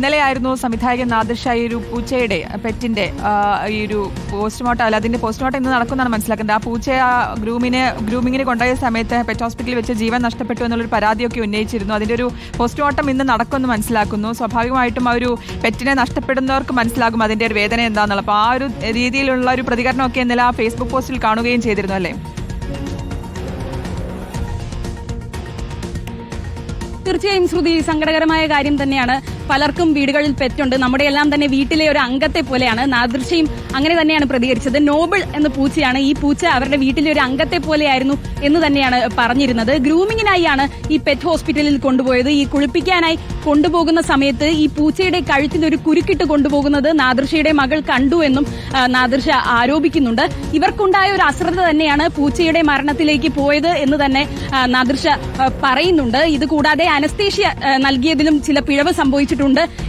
ഇന്നലെയായിരുന്നു സംവിധായകൻ നാദിർഷായി ഒരു പൂച്ചയുടെ പെറ്റിന്റെ ഈ ഒരു പോസ്റ്റ്മോർട്ടം അല്ല അതിന്റെ പോസ്റ്റ്മോർട്ടം ഇന്ന് നടക്കുന്നതാണ് മനസ്സിലാക്കുന്നത്. ആ പൂച്ച ആ ഗ്രൂമിനെ ഗ്രൂമിങ്ങിന് കൊണ്ടുപോയ സമയത്ത് പെറ്റ് ഹോസ്പിറ്റലിൽ വെച്ച് ജീവൻ നഷ്ടപ്പെട്ടു എന്നുള്ളൊരു പരാതിയൊക്കെ ഉന്നയിച്ചിരുന്നു. അതിന്റെ ഒരു പോസ്റ്റ്മോർട്ടം ഇന്ന് നടക്കുമെന്ന് മനസ്സിലാക്കുന്നു. സ്വാഭാവികമായിട്ടും ആ ഒരു പെറ്റിനെ നഷ്ടപ്പെടുന്നവർക്ക് മനസ്സിലാകും അതിന്റെ ഒരു വേദന എന്താണെന്നുള്ളത് അപ്പോൾ ആ ഒരു രീതിയിലുള്ള ഒരു പ്രതികരണമൊക്കെ ഇന്നലെ ആ ഫേസ്ബുക്ക് പോസ്റ്റിൽ കാണുകയും ചെയ്തിരുന്നു അല്ലേ? തീർച്ചയായും ശ്രുതി സങ്കടകരമായ കാര്യം തന്നെയാണ്. പലർക്കും വീടുകളിൽ പെറ്റുണ്ട്. നമ്മുടെ എല്ലാം തന്നെ വീട്ടിലെ ഒരു അംഗത്തെ പോലെയാണ് നാദൃശ്യം അങ്ങനെ തന്നെയാണ് പ്രതികരിച്ചത്. നോബിൾ എന്ന പൂച്ചയാണ് ഈ പൂച്ച അവരുടെ വീട്ടിലെ ഒരു അംഗത്തെ പോലെയായിരുന്നു എന്ന് തന്നെയാണ് പറഞ്ഞിരുന്നത്. ഗ്രൂമിങ്ങിനായാണ് ഈ പെറ്റ് ഹോസ്പിറ്റലിൽ കൊണ്ടുപോയത്. ഈ കുളിപ്പിക്കാനായി കൊണ്ടുപോകുന്ന സമയത്ത് ഈ പൂച്ചയുടെ കഴുത്തിൽ ഒരു കുരുക്കിട്ട് കൊണ്ടുപോകുന്നത് നാദൃശയുടെ മകൾ കണ്ടു എന്നും നാദൃശ ആരോപിക്കുന്നുണ്ട്. ഇവർക്കുണ്ടായ ഒരു അശ്രദ്ധ തന്നെയാണ് പൂച്ചയുടെ മരണത്തിലേക്ക് പോയത് എന്ന് തന്നെ നാദൃശ പറയുന്നുണ്ട്. ഇതുകൂടാതെ അനസ്തേഷ്യ നൽകിയതിലും ചില പിഴവ് സംഭവിച്ചിട്ടുണ്ട്.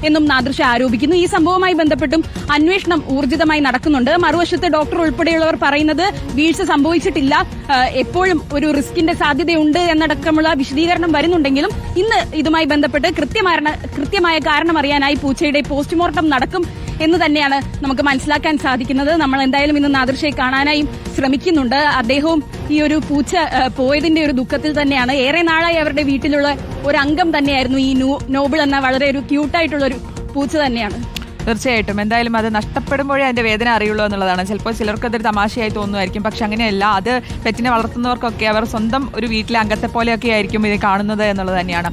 എന്നും നാദൃശ ആരോപിക്കുന്നു. ഈ സംഭവവുമായി ബന്ധപ്പെട്ടും അന്വേഷണം ഊർജിതമായി നടക്കുന്നുണ്ട്. മറുവശത്ത് ഡോക്ടർ ഉൾപ്പെടെയുള്ളവർ പറയുന്നത് വീഴ്ച സംഭവിച്ചിട്ടില്ല. എപ്പോഴും ഒരു റിസ്കിന്റെ സാധ്യതയുണ്ട് എന്നടക്കമുള്ള വിശദീകരണം വരുന്നുണ്ടെങ്കിലും ഇന്ന് ഇതുമായി ബന്ധപ്പെട്ട് കൃത്യമായ കൃത്യമായ കാരണം അറിയാനായി പൂച്ചയുടെ പോസ്റ്റ്മോർട്ടം നടക്കും എന്ന് തന്നെയാണ് നമുക്ക് മനസ്സിലാക്കാൻ സാധിക്കുന്നത്. നമ്മൾ എന്തായാലും ഇന്ന് നാദൃശയെ കാണാനായും ശ്രമിക്കുന്നുണ്ട്. അദ്ദേഹവും ഈ ഒരു പൂച്ച പോയതിന്റെ ഒരു ദുഃഖത്തിൽ തന്നെയാണ്. ഏറെ നാളായി അവരുടെ വീട്ടിലുള്ള ഒരു അംഗം തന്നെയായിരുന്നു ഈ നോബിൾ എന്ന വളരെ ഒരു ക്യൂട്ടായിട്ടുള്ള ഒരു പൂച്ച തന്നെയാണ്. തീർച്ചയായിട്ടും. എന്തായാലും അത് നഷ്ടപ്പെടുമ്പോഴേ അതിന്റെ വേദന അറിയുള്ളൂ എന്നുള്ളതാണ്. ചിലപ്പോൾ ചിലർക്ക് അതൊരു തമാശയായി തോന്നുമായിരിക്കും. പക്ഷെ അങ്ങനെയല്ല. അത് പെറ്റിനെ വളർത്തുന്നവർക്കൊക്കെ അവർ സ്വന്തം ഒരു വീട്ടിലെ അംഗത്തെ പോലെയൊക്കെ ആയിരിക്കും ഇത് കാണുന്നത് എന്നുള്ളത് തന്നെയാണ്.